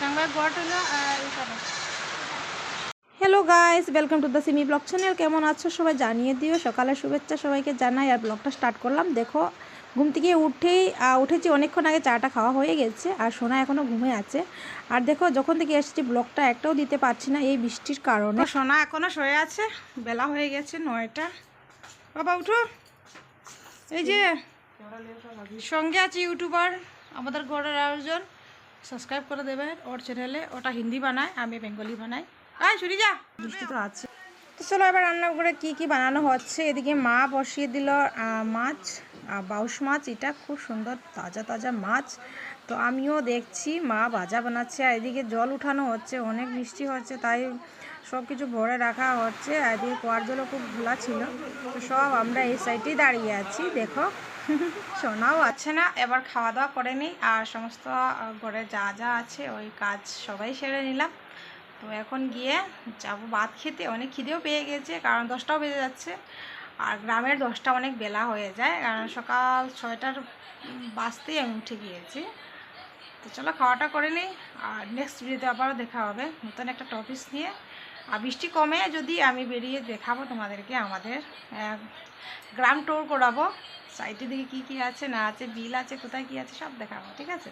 সংবাদ বট হলো আর এখানে hello guys welcome to the Simi blog channel কেমন আছো সবাই জানিয়ে দিও সকালের শুভেচ্ছা সবাইকে জানাই। আর ব্লগটা স্টার্ট করলাম। দেখো ঘুম থেকে উঠেই উঠেছি অনেকক্ষণ আগে চাটা খাওয়া হয়ে গেছে আর সোনা এখনও ঘুমে আছে। আর দেখো যখন থেকে এসেছি ব্লগটা একটাও দিতে পারছি না এই বৃষ্টির কারণে। সোনা এখনও শুয়ে আছে। বেলা হয়ে গেছে নয়টা। বাবা উঠো। এই যে সঙ্গে আছে ইউটিউবার আমাদের ঘরের আয়োজন। সাবস্ক্রাইব করে দেবেন। ওর চ্যানেলে ওটা হিন্দি বানায় আমি বেঙ্গলি বানাই। আয় ছুরি যা বৃষ্টি তো আছে। তো চলো এবার রান্না করে কি কি বানানো হচ্ছে? এদিকে মা বসিয়ে দিল মাছ বাউশ মাছ। এটা খুব সুন্দর তাজা তাজা মাছ। তো আমিও দেখছি মা ভাজা বানাচ্ছে। আর এদিকে জল উঠানো হচ্ছে অনেক বৃষ্টি হচ্ছে তাই সব কিছু ভরে রাখা হচ্ছে। আর এদিকে কুয়ার জলও খুব ভোলা ছিল। তো সব আমরা এই সাইডেই দাঁড়িয়ে আছি দেখো। সোনাও আছে না, এবার খাওয়া দাওয়া করে নিই। আর সমস্ত ঘরে যা যা আছে, ওই কাজ সবাই সেরে নিলাম। তো এখন গিয়ে যাব ভাত খেতে। অনেক খিদেও পেয়ে গেছে, কারণ দশটাও বেজে যাচ্ছে। আর গ্রামের দশটা অনেক বেলা হয়ে যায়, কারণ সকাল ছয়টার বাজতেই আমি উঠে গিয়েছি। তো চলো খাওয়াটা করে নিই, আর নেক্সট ভিডিওতে আবারও দেখা হবে। নতুন একটা টপিস নিয়ে। আর বৃষ্টি কমে যদি আমি বেরিয়ে দেখাবো তোমাদেরকে আমাদের গ্রাম ট্যুর করাবো। সাইটের দিকে কী কী আছে, না আছে, বিল আছে, কোথায় কী আছে, সব দেখাবো, ঠিক আছে?